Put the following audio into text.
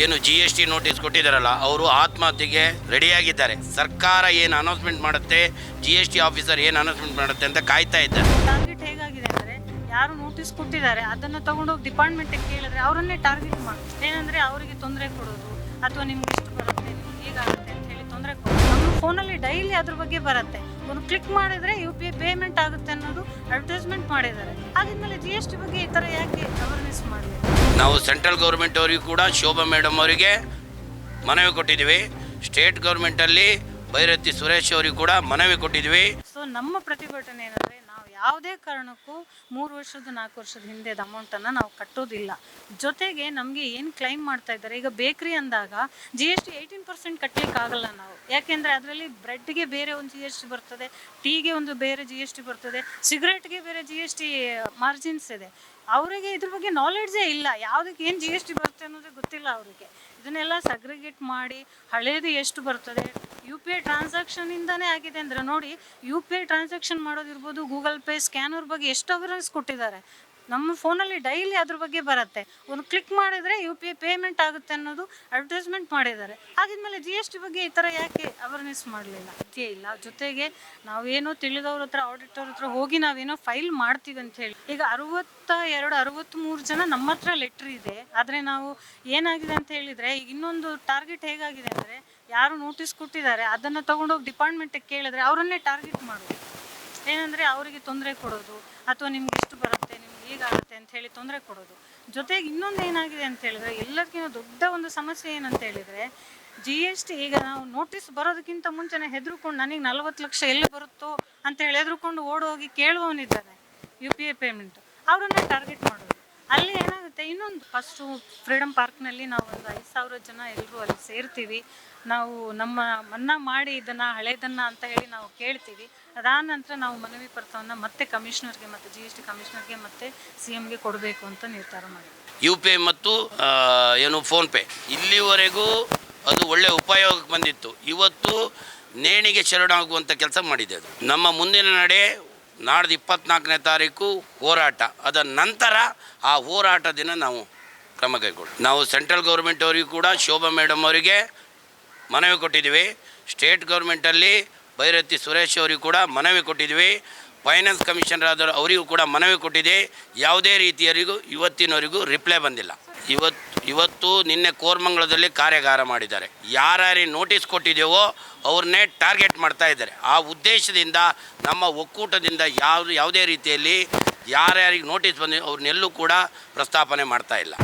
ಏನು G S T notice ಕೊಟ್ಟಿದ್ದಾರಲ್ಲ, ಅವರು ಆತ್ಮಹತ್ಯೆಗೆ ರೆಡಿಯಾಗಿದ್ದಾರೆ. ಸರ್ಕಾರ ಏನು ಅನೌನ್ಸ್ಮೆಂಟ್ ಮಾಡುತ್ತೆ ಜಿ ಎಸ್ ಟಿ ಆಫೀಸರ್ ಏನು ಅನೌನ್ಸ್ಮೆಂಟ್ ಮಾಡುತ್ತೆ ಅಂತ ಕಾಯ್ತಾ ಇದ್ದಾರೆ. ಟಾರ್ಗೆಟ್ ಹೇಗಾಗಿದೆ ಅಂದರೆ, ಯಾರು ನೋಟಿಸ್ ಕೊಟ್ಟಿದ್ದಾರೆ, ಅದನ್ನು ತಗೊಂಡೋಗಿ ಡಿಪಾರ್ಟ್ಮೆಂಟಿಗೆ ಕೇಳಿದ್ರೆ ಅವರನ್ನೇ ಟಾರ್ಗೆಟ್ ಮಾಡಿ ಏನಂದರೆ ಅವರಿಗೆ ತೊಂದರೆ ಕೊಡೋದು, ಅಥವಾ ನಿಮ್ಗೆ ಇಷ್ಟು ಬರುತ್ತೆ ಹೀಗಾಗುತ್ತೆ ಅಂತ ಹೇಳಿ ತೊಂದರೆ ಕೊಡೋದು. ನಮ್ಮ ಫೋನಲ್ಲಿ ಡೈಲಿ ಅದ್ರ ಬಗ್ಗೆ ಬರುತ್ತೆ. ಒಂದು ಕ್ಲಿಕ್ ಮಾಡಿದ್ರೆ ಯು ಪಿ ಪೇಮೆಂಟ್ ಆಗುತ್ತೆ. ಅಡ್ವರ್ಟೈಸ್ಮೆಂಟ್ ಮಾಡಿದ್ದಾರೆ. ಆಗಿದ್ಮೇಲೆ ಜಿ ಎಸ್ ಟಿ ಬಗ್ಗೆ ಈ ಥರ ಯಾಕೆ ಅವೇರ್ನೆಸ್ ಮಾಡಿದೆ ನಾವು ಸೆಂಟ್ರಲ್ ಗೌರ್ಮೆಂಟ್ ಅವರಿಗೂ ಕೂಡ ಶೋಭಾ ಮೇಡಮ್ ಅವರಿಗೆ ಮನವಿ ಕೊಟ್ಟಿದ್ದೀವಿ. ಸ್ಟೇಟ್ ಗೌರ್ಮೆಂಟಲ್ಲಿ ಭೈರತಿ ಸುರೇಶ್ ಅವರಿಗೂ ಕೂಡ ಮನವಿ ಕೊಟ್ಟಿದ್ವಿ ಸೊ ನಮ್ಮ ಪ್ರತಿಭಟನೆ ಏನಂದರೆ ಯಾವುದೇ ಕಾರಣಕ್ಕೂ ಮೂರು ವರ್ಷದ ನಾಲ್ಕು ವರ್ಷದ ಹಿಂದೆದ ಅಮೌಂಟನ್ನು ನಾವು ಕಟ್ಟೋದಿಲ್ಲ. ಜೊತೆಗೆ ನಮಗೆ ಏನು ಕ್ಲೈಮ್ ಮಾಡ್ತಾ ಇದ್ದಾರೆ, ಈಗ ಬೇಕ್ರಿ ಅಂದಾಗ G S T eighteen percent ಕಟ್ಟಲಿಕ್ಕೆ ಆಗಲ್ಲ ನಾವು. ಯಾಕೆಂದರೆ ಅದರಲ್ಲಿ ಬ್ರೆಡ್ಗೆ ಬೇರೆ ಒಂದು ಜಿ ಎಸ್ ಟಿ ಬರ್ತದೆ ಟೀಗೆ ಒಂದು ಬೇರೆ ಜಿ ಎಸ್ ಟಿ ಬರ್ತದೆ ಸಿಗರೇಟ್ಗೆ ಬೇರೆ ಜಿ ಎಸ್ ಟಿ ಮಾರ್ಜಿನ್ಸ್ ಇದೆ. ಅವರಿಗೆ ಇದ್ರ ಬಗ್ಗೆ ನಾಲೆಡ್ಜೇ ಇಲ್ಲ. ಯಾವುದಕ್ಕೆ ಏನು ಜಿ ಎಸ್ ಟಿ ಬರುತ್ತೆ ಅನ್ನೋದೇ ಗೊತ್ತಿಲ್ಲ ಅವರಿಗೆ. ಇದನ್ನೆಲ್ಲ ಸಗ್ರಿಗೇಟ್ ಮಾಡಿ ಹಳೇದು ಎಷ್ಟು ಬರ್ತದೆ ಯು ಪಿ ಐ ಟ್ರಾನ್ಸಾಕ್ಷನಿಂದನೇ ಆಗಿದೆ ಅಂದ್ರೆ ನೋಡಿ, ಯು ಪಿ ಐ ಟ್ರಾನ್ಸಾಕ್ಷನ್ ಮಾಡೋದಿರ್ಬೋದು, ಗೂಗಲ್ ಪೇ ಸ್ಕ್ಯಾನರ್ ಬಗ್ಗೆ ಎಷ್ಟು ಅವೇರ್ನೆಸ್ ಕೊಟ್ಟಿದ್ದಾರೆ. ನಮ್ಮ ಫೋನಲ್ಲಿ ಡೈಲಿ ಅದ್ರ ಬಗ್ಗೆ ಬರುತ್ತೆ. ಒಂದು ಕ್ಲಿಕ್ ಮಾಡಿದರೆ ಯು ಪಿ ಐ ಪೇಮೆಂಟ್ ಆಗುತ್ತೆ ಅನ್ನೋದು ಅಡ್ವರ್ಟೈಸ್ಮೆಂಟ್ ಮಾಡಿದ್ದಾರೆ. ಆಗಿದ್ಮೇಲೆ ಜಿ ಎಸ್ ಟಿ ಬಗ್ಗೆ ಈ ಥರ ಯಾಕೆ ಅವೇರ್ನೆಸ್ ಮಾಡಲಿಲ್ಲ? ಅದೇ ಇಲ್ಲ, ಜೊತೆಗೆ ನಾವೇನೋ ತಿಳಿದವ್ರ ಹತ್ರ ಆಡಿಟರ್ ಹತ್ರ ಹೋಗಿ ನಾವೇನೋ ಫೈಲ್ ಮಾಡ್ತೀವಿ ಅಂತ ಹೇಳಿ. ಈಗ ಅರವತ್ತ ಎರಡು ಅರವತ್ತ್ಮೂರು ಜನ ನಮ್ಮ ಹತ್ರ ಲೆಟ್ರ್ ಇದೆ. ಆದರೆ ನಾವು ಏನಾಗಿದೆ ಅಂತ ಹೇಳಿದರೆ, ಈಗ ಇನ್ನೊಂದು ಟಾರ್ಗೆಟ್ ಹೇಗಾಗಿದೆ ಅಂದರೆ, ಯಾರು ನೋಟಿಸ್ ಕೊಟ್ಟಿದ್ದಾರೆ, ಅದನ್ನು ತಗೊಂಡೋಗಿ ಡಿಪಾರ್ಟ್ಮೆಂಟಿಗೆ ಕೇಳಿದ್ರೆ ಅವರನ್ನೇ ಟಾರ್ಗೆಟ್ ಮಾಡೋದು. ಏನಂದರೆ, ಅವರಿಗೆ ತೊಂದರೆ ಕೊಡೋದು, ಅಥವಾ ನಿಮ್ಗೆ ಇಷ್ಟು ಬರುತ್ತೆ. ಹೀಗಾಗುತ್ತೆ ಅಂತ ಹೇಳಿ ತೊಂದರೆ ಕೊಡೋದು. ಜೊತೆಗೆ ಇನ್ನೊಂದು ಏನಾಗಿದೆ ಅಂತ ಹೇಳಿದ್ರೆ, ಎಲ್ಲದಕ್ಕಿಂತ ದೊಡ್ಡ ಒಂದು ಸಮಸ್ಯೆ ಏನಂತ ಹೇಳಿದ್ರೆ ಜಿ ಎಸ್ ಟಿ ಈಗ ನಾವು ನೋಟಿಸ್ ಬರೋದಕ್ಕಿಂತ ಮುಂಚೆನೇ ಹೆದರ್ಕೊಂಡು ನನಗೆ ನಲ್ವತ್ತು ಲಕ್ಷ ಎಲ್ಲಿ ಬರುತ್ತೋ ಅಂತ ಹೇಳಿ ಹೆದರ್ಕೊಂಡು ಓಡೋಗಿ ಕೇಳುವವನಿದ್ದಾನೆ ಯು ಪಿ ಐ ಪೇಮೆಂಟ್ ಅವರನ್ನೇ ಟಾರ್ಗೆಟ್ ಮಾಡೋದು ಅಲ್ಲಿ ಏನಾಗುತ್ತೆ ಇನ್ನೊಂದು ಫಸ್ಟು ಫ್ರೀಡಮ್ ಪಾರ್ಕ್ನಲ್ಲಿ ನಾವು ಒಂದು ಐದು ಸಾವಿರ ಜನ ಎಲ್ಲರೂ ಅಲ್ಲಿ ಸೇರ್ತೀವಿ. ನಾವು ನಮ್ಮ ಮನ್ನಾ ಮಾಡಿ ಇದನ್ನು ಹಳೇದನ್ನು ಅಂತ ಹೇಳಿ ನಾವು ಕೇಳ್ತೀವಿ. ಅದಾದ ನಂತರ ನಾವು ಮನವಿ ಪತ್ರವನ್ನು ಮತ್ತೆ ಕಮಿಷನರ್ಗೆ ಮತ್ತು ಜಿ ಎಸ್ ಟಿ ಕಮಿಷನರ್ಗೆ ಮತ್ತೆ ಸಿ ಎಮ್ಗೆ ಕೊಡಬೇಕು ಅಂತ ನಿರ್ಧಾರ ಮಾಡಿದ್ವಿ. ಯು ಪಿ ಐ ಮತ್ತು ಏನು ಫೋನ್ಪೇ ಇಲ್ಲಿವರೆಗೂ ಅದು ಒಳ್ಳೆ ಉಪಯೋಗಕ್ಕೆ ಬಂದಿತ್ತು. ಇವತ್ತು ನೇಣಿಗೆ ಶರಣಾಗುವಂಥ ಕೆಲಸ ಮಾಡಿದೆ ಅದು. ನಮ್ಮ ಮುಂದಿನ ನಡೆ ನಾಡ್ದು ಇಪ್ಪತ್ನಾಲ್ಕನೇ ತಾರೀಕು ಹೋರಾಟ. ಅದರ ನಂತರ ಆ ಹೋರಾಟ ದಿನ ನಾವು ಕ್ರಮ ಕೈಗೊಳ್ಳಿ ನಾವು ಸೆಂಟ್ರಲ್ ಗೌರ್ಮೆಂಟ್ ಅವರಿಗೂ ಕೂಡ ಶೋಭಾ ಮೇಡಮ್ ಅವರಿಗೆ ಮನವಿ ಕೊಟ್ಟಿದ್ದೀವಿ. ಸ್ಟೇಟ್ ಗೌರ್ಮೆಂಟಲ್ಲಿ ಭೈರತಿ ಸುರೇಶ್ ಅವರಿಗೂ ಕೂಡ ಮನವಿ ಕೊಟ್ಟಿದ್ವಿ ಫೈನಾನ್ಸ್ ಕಮಿಷನರ್ ಆದವರು ಅವರಿಗೂ ಕೂಡ ಮನವಿ ಕೊಟ್ಟಿದೆ. ಯಾವುದೇ ರೀತಿಯವರಿಗೂ ಇವತ್ತಿನವರೆಗೂ ರಿಪ್ಲೈ ಬಂದಿಲ್ಲ. ಇವತ್ತು ಇವತ್ತು ನಿನ್ನೆ ಕೋರ್ಮಂಗಲದಲ್ಲಿ ಕಾರ್ಯಾಗಾರ ಮಾಡಿದ್ದಾರೆ. ಯಾರ್ಯಾರಿಗೆ ನೋಟಿಸ್ ಕೊಟ್ಟಿದ್ದೇವೋ ಅವ್ರನ್ನೇ ಟಾರ್ಗೆಟ್ ಮಾಡ್ತಾ ಇದ್ದಾರೆ. ಆ ಉದ್ದೇಶದಿಂದ ನಮ್ಮ ಒಕ್ಕೂಟದಿಂದ ಯಾವ ಯಾವುದೇ ರೀತಿಯಲ್ಲಿ ಯಾರ್ಯಾರಿಗೆ ನೋಟಿಸ್ ಬಂದಿದೆ ಅವ್ರನ್ನೆಲ್ಲೂ ಕೂಡ ಪ್ರಸ್ತಾಪನೆ ಮಾಡ್ತಾ ಇಲ್ಲ.